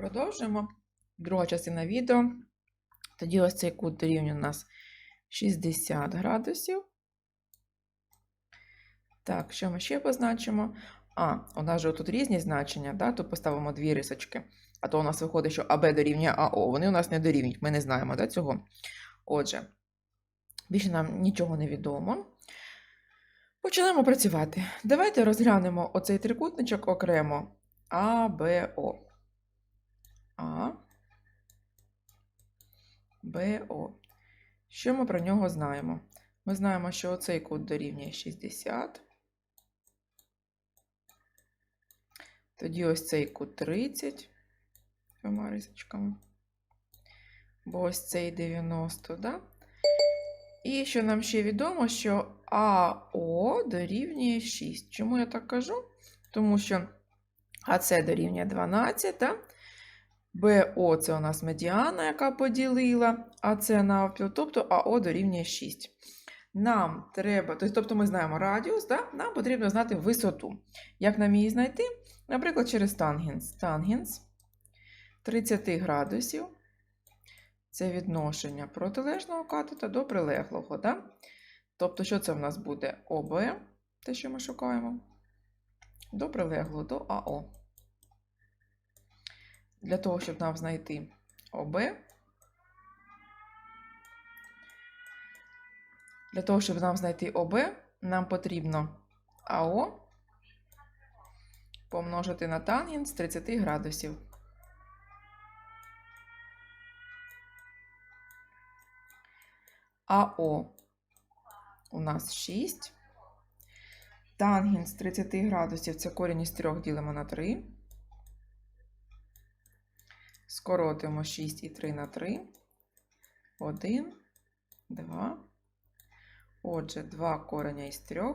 продовжуємо. Друга частина відео. Тоді ось цей кут дорівнює у нас 60 градусів. Так, що ми ще позначимо? А, у нас же тут різні значення, да? тут поставимо дві рисочки. А то у нас виходить, що АБ дорівнює АО. Вони у нас не дорівнюють, ми не знаємо да, цього. Отже, більше нам нічого не відомо. Почнемо працювати. Давайте розглянемо оцей трикутничок окремо. А, Б, О. А. Б, О. Що ми про нього знаємо? Ми знаємо, що оцей кут дорівнює 60. Тоді ось цей кут 30 двома рисочками. Бо ось цей 90, да? І що нам ще відомо, що АО дорівнює 6. Чому я так кажу? Тому що АЦ дорівнює 12, да? БО це у нас медіана, яка поділила АЦ навпіл, тобто АО дорівнює 6. Нам треба, тобто ми знаємо радіус, да? нам потрібно знати висоту. Як нам її знайти? Наприклад, через тангенс. Тангенс 30 градусів. Це відношення протилежного катета до прилеглого. Да? Тобто, що це в нас буде ОБ, те, що ми шукаємо, до прилеглого, до АО. Для того, щоб нам знайти ОБ, для того, щоб нам знайти ОБ, нам потрібно АО помножити на тангенс 30 градусів. АО у нас 6. Тангенс 30 градусів це корінь із 3 ділимо на 3. Скоротимо 6 і 3 на 3. 1, 2. Отже, 2 кореня із 3.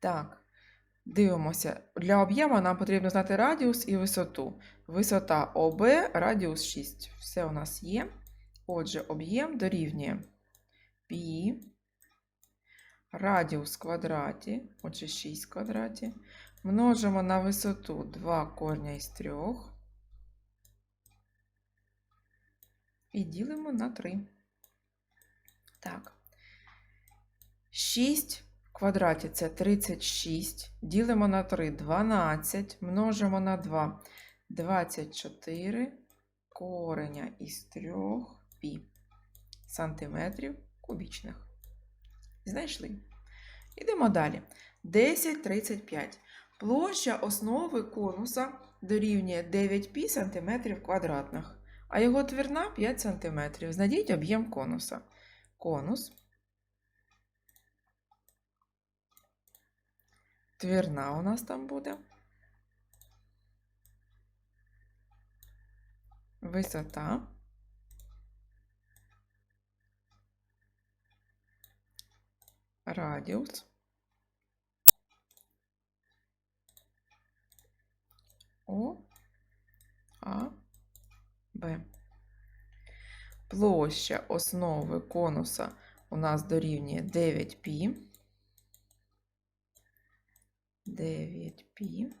Так, дивимося. Для об'єму нам потрібно знати радіус і висоту. Висота ОБ, радіус 6. Все у нас є. Отже, об'єм дорівнює π, радіус в квадраті, отже, 6 в квадраті. Множимо на висоту 2 корня із 3. І ділимо на 3. Так. 6 в квадраті це 36. Ділимо на 3 12. Множимо на 2 24 кореня із 3 пі сантиметрів кубічних. Знайшли. Ідемо далі. 10 35. Площа основи конуса дорівнює 9 пі сантиметрів квадратних, а його твірна 5 сантиметрів. Знайдіть об'єм конуса. Конус. Твірна у нас там буде. Висота. Радіус. О, А, Б. Площа основи конуса у нас дорівнює 9 пі. 9 пі.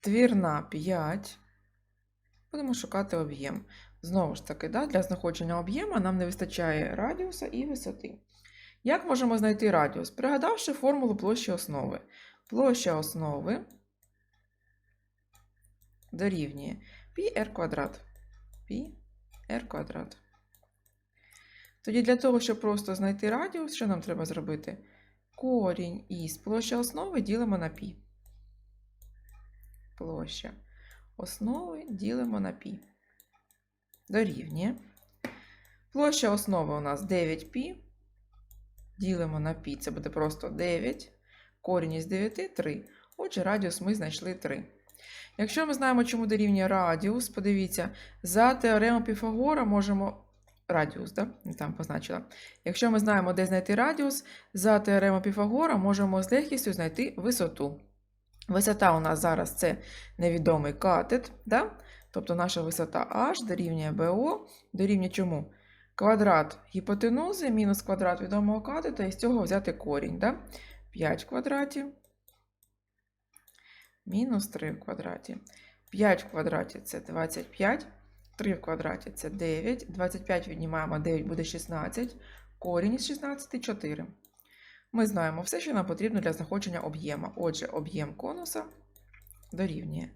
Твірна 5. Будемо шукати об'єм. Знову ж таки, да, для знаходження об'єму нам не вистачає радіуса і висоти. Як можемо знайти радіус? Пригадавши формулу площі основи. Площа основи дорівнює πr квадрат. πr квадрат. Тоді для того, щоб просто знайти радіус, що нам треба зробити? Корінь із площа основи ділимо на π. Площа основи ділимо на π. Дорівнює. Площа основи у нас 9π. Ділимо на π, це буде просто 9. Корінь із 9 3. Отже, радіус ми знайшли 3. Якщо ми знаємо, чому дорівнює радіус, подивіться, за теоремою Піфагора можемо. Радіус, да? там позначила. Якщо ми знаємо, де знайти радіус, за теоремою Піфагора можемо з легкістю знайти висоту. Висота у нас зараз це невідомий катет, да? тобто наша висота h дорівнює BO, дорівнює чому? Квадрат гіпотенузи мінус квадрат відомого катета, і з цього взяти корінь. Да? 5 квадратів мінус 3 в квадраті. 5 в квадраті це 25. 3 в квадраті це 9. 25 віднімаємо 9 буде 16. Корінь із 16 4. Ми знаємо все, що нам потрібно для знаходження об'єма. Отже, об'єм конуса дорівнює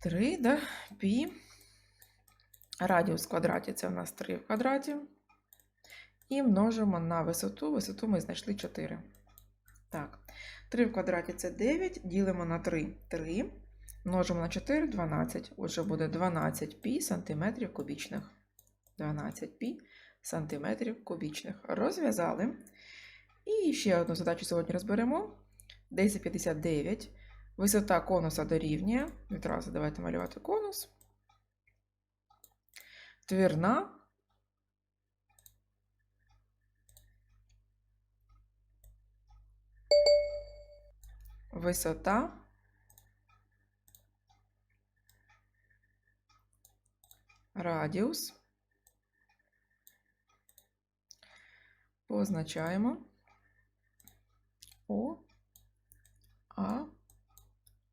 3 да, пі. Радіус в квадраті це у нас 3 в квадраті. І множимо на висоту. Висоту ми знайшли 4. Так, 3 в квадраті це 9, ділимо на 3 3. Множимо на 4 12. Отже, буде 12 пі сантиметрів кубічних. 12 пі сантиметрів кубічних. Розв'язали. І ще одну задачу сьогодні розберемо. 1059. Висота конуса дорівнює. Відразу давайте малювати конус. Твірна. Висота. Радіус. Позначаємо О, А,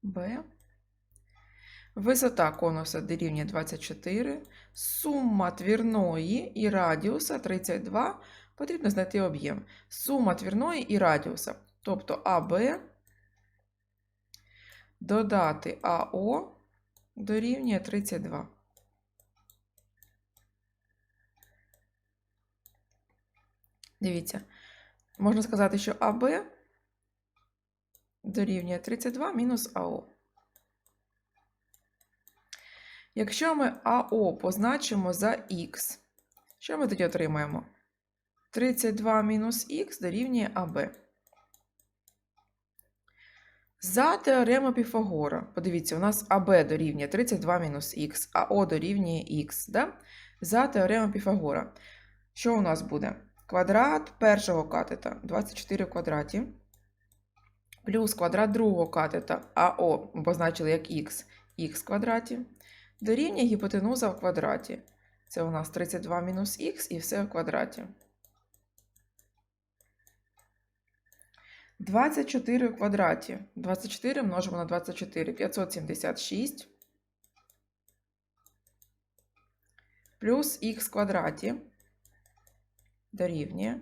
Б. Висота конуса дорівнює 24. Сума твірної і радіуса 32. Потрібно знайти об'єм. Сума твірної і радіуса. Тобто АБ додати АО дорівнює 32. Дивіться, можна сказати, що АБ дорівнює 32 мінус АО. Якщо ми АО позначимо за х, що ми тоді отримаємо? 32 мінус х дорівнює АБ. За теоремою Піфагора, подивіться, у нас АБ дорівнює 32 мінус х, АО дорівнює х. Да? За теоремою Піфагора. Що у нас буде? Квадрат першого катета 24 в квадраті. Плюс квадрат другого катета АО позначили як х, х квадраті. Дорівнює гіпотенуза в квадраті. Це у нас 32 мінус х і все в квадраті. 24 в квадраті. 24 множимо на 24. 576. Плюс х в квадраті. Дорівнює.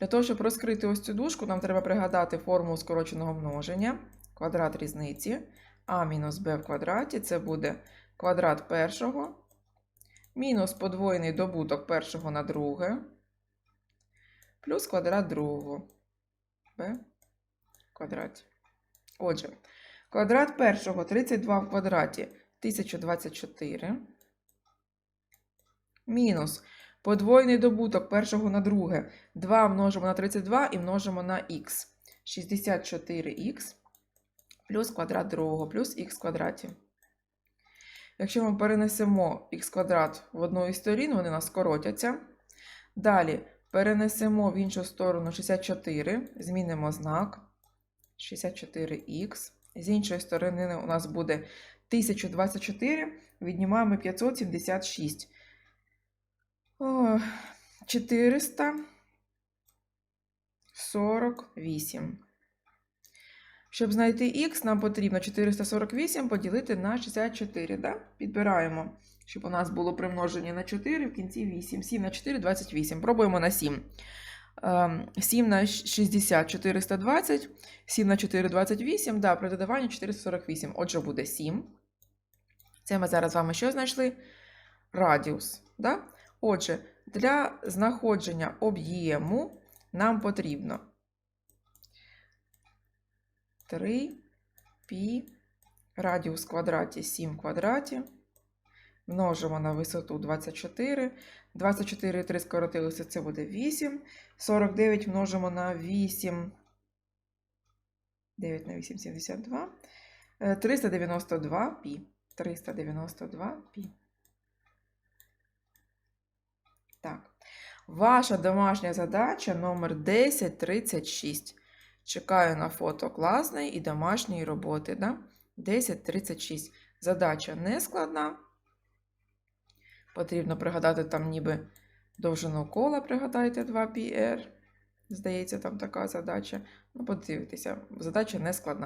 Для того, щоб розкрити ось цю дужку, нам треба пригадати формулу скороченого множення. Квадрат різниці. А мінус b в квадраті. Це буде квадрат першого. Мінус подвоєний добуток першого на друге. Плюс квадрат другого. B квадраті. Отже, квадрат першого 32 в квадраті 1024. Мінус подвоєний добуток першого на друге 2 множимо на 32 і множимо на х. 64х плюс квадрат другого плюс х квадраті. Якщо ми перенесемо х квадрат в одну із сторін, вони нас скоротяться. Далі перенесемо в іншу сторону 64, змінимо знак 64х. З іншої сторони у нас буде 1024, віднімаємо 576. О, 448. Щоб знайти х, нам потрібно 448 поділити на 64. Да? Підбираємо, щоб у нас було примноження на 4 в кінці 8. 7 на 4 28. Пробуємо на 7. 7 на 60 420, 7 на 4 28, да, при додаванні 448. Отже, буде 7. Це ми зараз з вами що знайшли? Радіус. Да? Отже, для знаходження об'єму нам потрібно 3 пі, радіус квадраті 7 в квадраті. Множимо на висоту 24. 24 і 3 скоротилося, це буде 8. 49 множимо на 8. 9 на 8 72. 392 пі. 392 пі. Так. Ваша домашня задача номер 1036. Чекаю на фото класної і домашньої роботи. Да? 1036. Задача не складна. Потрібно пригадати там ніби довжину кола, пригадайте 2πr. Здається, там така задача. Ну, подивитися, задача не складна.